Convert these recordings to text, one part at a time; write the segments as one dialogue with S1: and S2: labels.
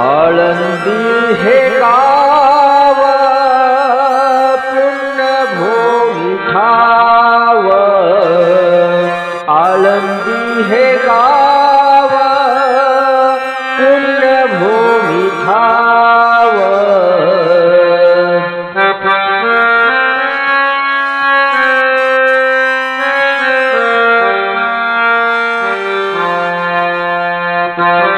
S1: आळंदी हे गाव पुण्यभूमी ठाव आळंदी हे गाव पुण्यभूमी ठाव दैवताचे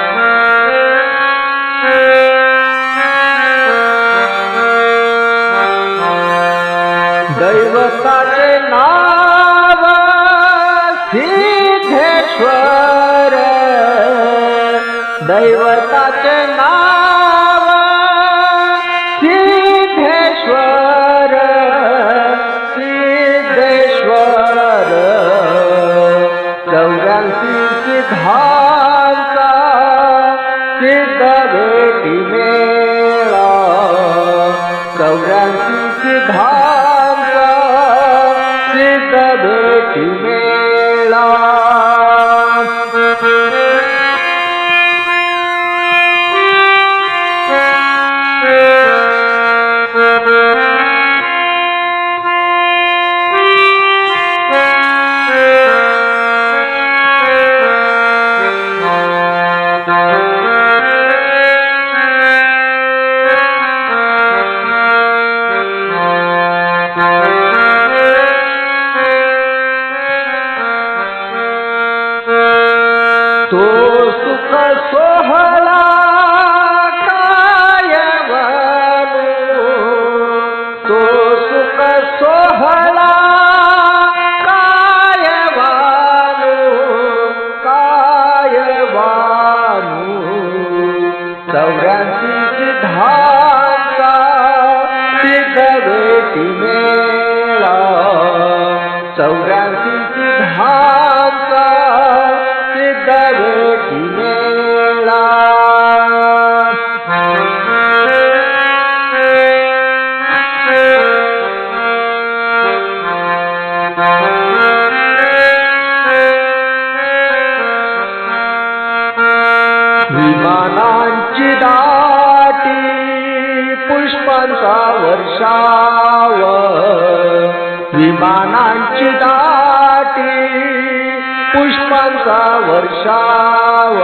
S1: ईश्वर दैवताचे नाव सिद्धेश्वर सिद्धेश्वर. चौऱ्याऐंशी सिद्धांचा सिद्ध भेटी मेळा. चौऱ्याऐंशी सिद्धांचा सिद्ध भेटी मेळा. Müzik तो सुख सोहला काय तो सुख सोहळा काय वानु चौऱ्याऐंशी सिद्ध भेटी मेळा. चौऱ्याऐंशी पुष्पांचा वर्षाव विमानांची दाटी पुष्पांचा वर्षाव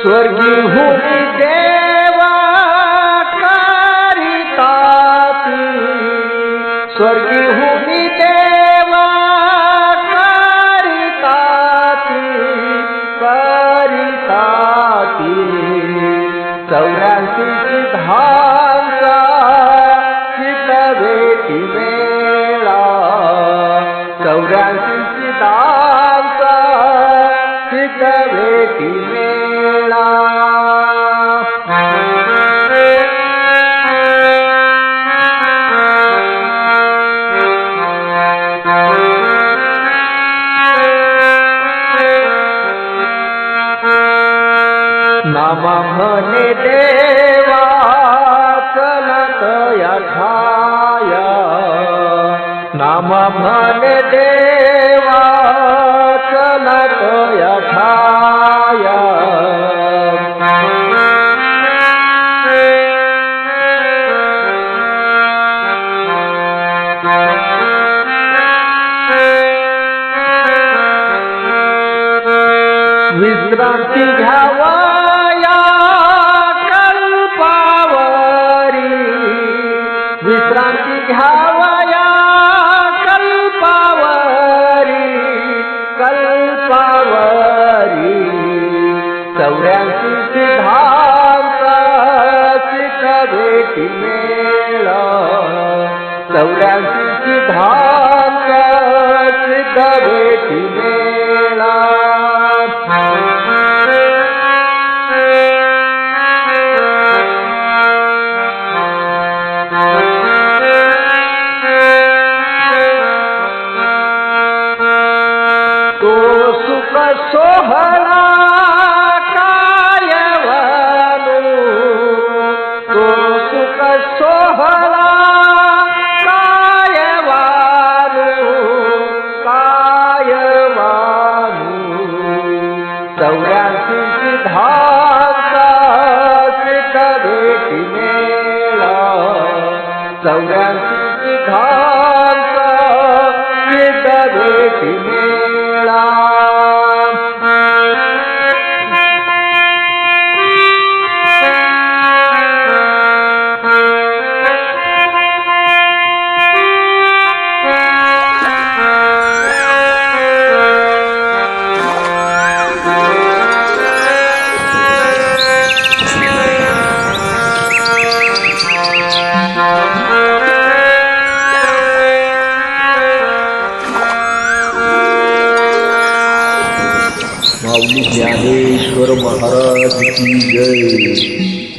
S1: स्वर्गी होती देवा स्वर्गी होती देवा कारिताती कारिताती चौऱ्याऐंशी सिद्धांचा सिद्ध वेळा मेळा. चौऱ्याऐंशी सिद्धांचा सिद्ध वेळा राम म्हणे देवा चलत या नाम म्हणे देवा चलत या विश्रांती घ्यावा. घ्यावया कल्पावरी कल्पावरी. चौऱ्याऐंशी सिद्धांचा सिद्ध भेटी मेळा. चौऱ्याऐंशी सिद्धांचा सिद्ध सोहळा कायवानू तो सुख सोहळा कायवानू कायवानू चौऱ्यासी सिद्धांता सिद्ध भेटी मेळा मेळा
S2: माऊली ज्ञानेश्वर महाराज की जय.